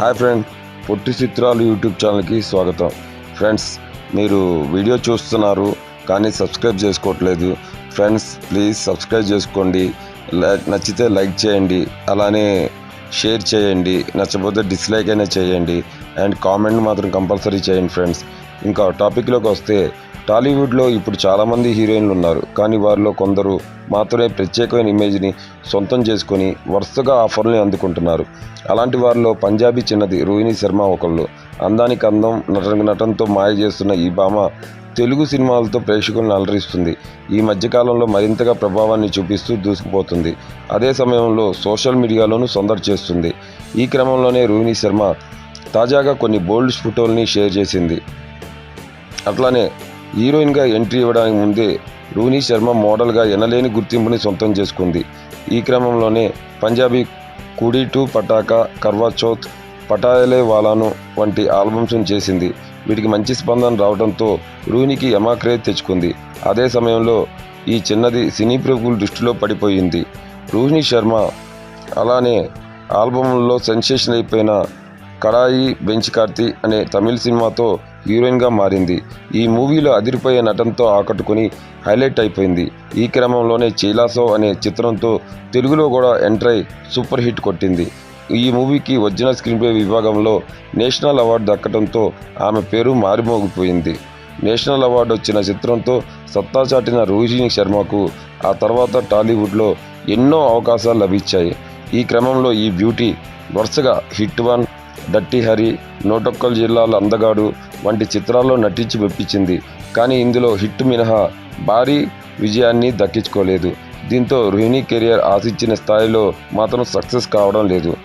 Hi friend పొట్టి చిత్రాలు YouTube ఛానల్కి స్వాగతం. ఫ్రెండ్స్ మీరు వీడియో చూస్తున్నారు కానీ సబ్స్క్రైబ్ చేసుకోవట్లేదు. ఫ్రెండ్స్ ప్లీజ్ సబ్స్క్రైబ్ చేసుకోండి. లై- నచ్చితే లైక్ చేయండి. అలానే షేర్ చేయండి. నచ్చకపోతే డిస్లైక్ అయినా చేయండి. అండ్ కామెంట్ మాత్రం కంపల్సరీ చేయండి ఫ్రెండ్స్ ఇంకా టాపిక్లోకి వస్తే టాలీవుడ్లో ఇప్పుడు చాలామంది హీరోయిన్లు ఉన్నారు కానీ వారిలో కొందరు మాత్రమే ప్రత్యేకమైన ఇమేజ్ని సొంతం చేసుకొని వరుసగా ఆఫర్ని అందుకుంటున్నారు. అలాంటి వారిలో పంజాబీ చిన్నది రోహిణి శర్మ ఒకళ్ళు. అందానికి అందం నటన నటనతో మాయ చేస్తున్న ఈ భామ తెలుగు సినిమాలతో ప్రేక్షకులను అలరిస్తుంది. ఈ మధ్యకాలంలో మరింతగా ప్రభావాన్ని చూపిస్తూ దూసుకుపోతుంది. అదే సమయంలో సోషల్ మీడియాలోనూ సందడి చేస్తుంది. ఈ క్రమంలోనే రోహిణి శర్మ తాజాగా కొన్ని బోల్డ్ ఫోటోల్ని షేర్ చేసింది. అట్లానే హీరోయిన్గా ఎంట్రీ ఇవ్వడానికి ముందే రూనీ శర్మ మోడల్గా ఎనలేని గుర్తింపుని సొంతం చేసుకుంది. ఈ క్రమంలోనే పంజాబీ కుడి టు పటాకా కర్వా చౌత్ పటాయలే వాలాను వంటి ఆల్బమ్స్ను చేసింది. వీటికి మంచి స్పందన రావడంతో రూనికి యమాక్రేజ్ తెచ్చుకుంది. అదే సమయంలో ఈ చిన్నది సినీ ప్రముఖుల దృష్టిలో పడిపోయింది. రోహిణి శర్మ అలానే ఆల్బమ్లో సెన్సేషన్ అయిపోయిన కడాయి బెంచ్ కార్తి అనే తమిళ సినిమాతో హీరోయిన్గా మారింది. ఈ మూవీలో అదిరిపోయే నటనతో ఆకట్టుకుని హైలైట్ అయిపోయింది. ఈ క్రమంలోనే చైలాసో అనే చిత్రంతో తెలుగులో కూడా ఎంటర్ అయి సూపర్ హిట్ కొట్టింది. ఈ మూవీకి ఒరిజినల్ స్క్రీన్ప్లే విభాగంలో నేషనల్ అవార్డు దక్కడంతో ఆమె పేరు మారిమోగిపోయింది. నేషనల్ అవార్డు వచ్చిన చిత్రంతో సత్తా చాటిన రోహిణి శర్మకు ఆ తర్వాత టాలీవుడ్లో ఎన్నో అవకాశాలు లభించాయి. ఈ క్రమంలో ఈ బ్యూటీ వరుసగా హిట్ వన్ డట్టి హరి నోటొక్కల్ జిల్లాల అందగాడు వంటి చిత్రాల్లో నటించి మెప్పించింది. కానీ ఇందులో హిట్ మినహా భారీ విజయాన్ని దక్కించుకోలేదు. దీంతో రోహిణి కెరియర్ ఆశించిన స్థాయిలో మాత్రం సక్సెస్ కావడం లేదు.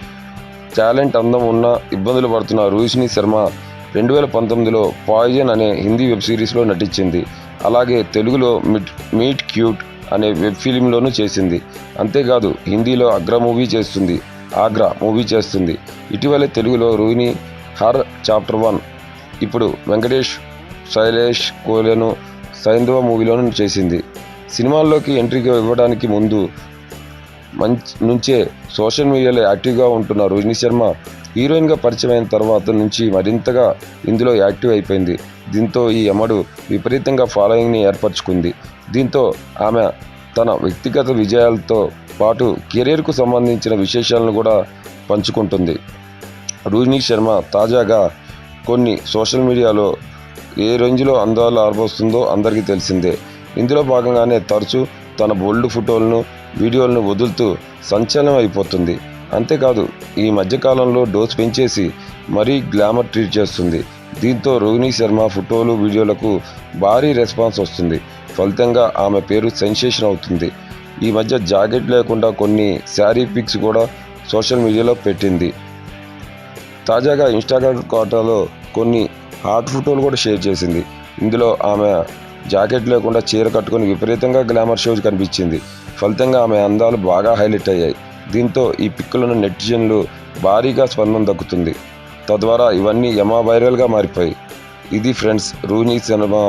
టాలెంట్ అందం ఉన్న ఇబ్బందులు పడుతున్న రోహిణి శర్మ రెండు వేల పంతొమ్మిదిలో పాయిజన్ అనే హిందీ వెబ్ సిరీస్లో నటించింది. అలాగే తెలుగులో మిట్ మీట్ క్యూట్ అనే వెబ్ ఫిలింలోనూ చేసింది. అంతేకాదు హిందీలో అగ్ర మూవీ చేస్తుంది ఆగ్రా మూవీ చేస్తుంది. ఇటీవలే తెలుగులో రోహిణి హర్ చాప్టర్ వన్ ఇప్పుడు వెంకటేష్ శైలేష్ కోహ్లీను సైంధవ మూవీలోనూ చేసింది. సినిమాల్లోకి ఎంట్రీగా ఇవ్వడానికి ముందు మంచి నుంచే సోషల్ మీడియాలో యాక్టివ్గా ఉంటున్న రోహిణి శర్మ హీరోయిన్గా పరిచయం అయిన తర్వాత నుంచి మరింతగా ఇందులో యాక్టివ్ అయిపోయింది. దీంతో ఈ అమ్మడు విపరీతంగా ఫాలోయింగ్ని ఏర్పరచుకుంది. దీంతో ఆమె తన వ్యక్తిగత విజయాలతో పాటు కెరీర్కు సంబంధించిన విశేషాలను కూడా పంచుకుంటుంది. రోహిణి శర్మ తాజాగా కొన్ని సోషల్ మీడియాలో ఏ రేంజ్లో అందాలు ఆరబోస్తుందో అందరికీ తెలిసిందే. ఇందులో భాగంగానే తరచూ తన బోల్డ్ ఫోటోలను వీడియోలను వదులుతూ సంచలనం అయిపోతుంది. అంతేకాదు ఈ మధ్యకాలంలో డోస్ పెంచేసి మరీ గ్లామర్ ట్రీట్ చేస్తుంది. దీంతో రోహిణి శర్మ ఫోటోలు వీడియోలకు భారీ రెస్పాన్స్ వస్తుంది. ఫలితంగా ఆమె పేరు సెన్సేషన్ అవుతుంది. ఈ మధ్య జాకెట్ లేకుండా కొన్ని శారీ పిక్స్ కూడా సోషల్ మీడియాలో పెట్టింది. తాజాగా ఇన్స్టాగ్రామ్ ఖాతాలో కొన్ని హాట్ ఫోటోలు కూడా షేర్ చేసింది. ఇందులో ఆమె జాకెట్ లేకుండా చీర కట్టుకుని విపరీతంగా గ్లామర్ షోస్ కనిపించింది. ఫలితంగా ఆమె అందాలు బాగా హైలైట్ అయ్యాయి. దీంతో ఈ పిక్కులను నెటిజన్లు భారీగా స్పందన దక్కుతుంది. తద్వారా ఇవన్నీ యమా వైరల్గా మారిపోయాయి. ఇది ఫ్రెండ్స్ రూనీ సినిమా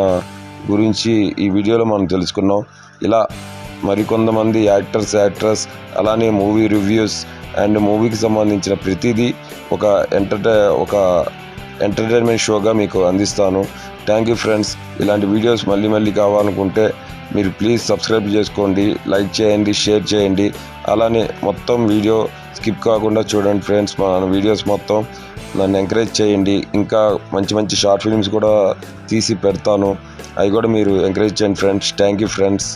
గురించి ఈ వీడియోలో మనం తెలుసుకున్నాం. ఇలా మరికొంతమంది యాక్టర్స్ యాక్ట్రెస్ అలానే మూవీ రివ్యూస్ అండ్ మూవీకి సంబంధించిన ప్రతిదీ ఒక ఎంటర్టై ఒక ఎంటర్టైన్మెంట్ షోగా మీకు అందిస్తాను. Thank you friends. ఇలాంటి వీడియోస్ మళ్ళీ మళ్ళీ కావాలనుకుంటే మీరు ప్లీజ్ సబ్స్క్రైబ్ చేసుకోండి లైక్ చేయండి షేర్ చేయండి. అలానే మొత్తం వీడియో స్కిప్ కాకుండా చూడండి ఫ్రెండ్స్ మన వీడియోస్ మొత్తం. నన్ను ఎంకరేజ్ చేయండి. ఇంకా మంచి మంచి షార్ట్ ఫిల్మ్స్ కూడా తీసి పెడతాను. అవి కూడా మీరు ఎంకరేజ్ చేయండి ఫ్రెండ్స్. Thank you friends.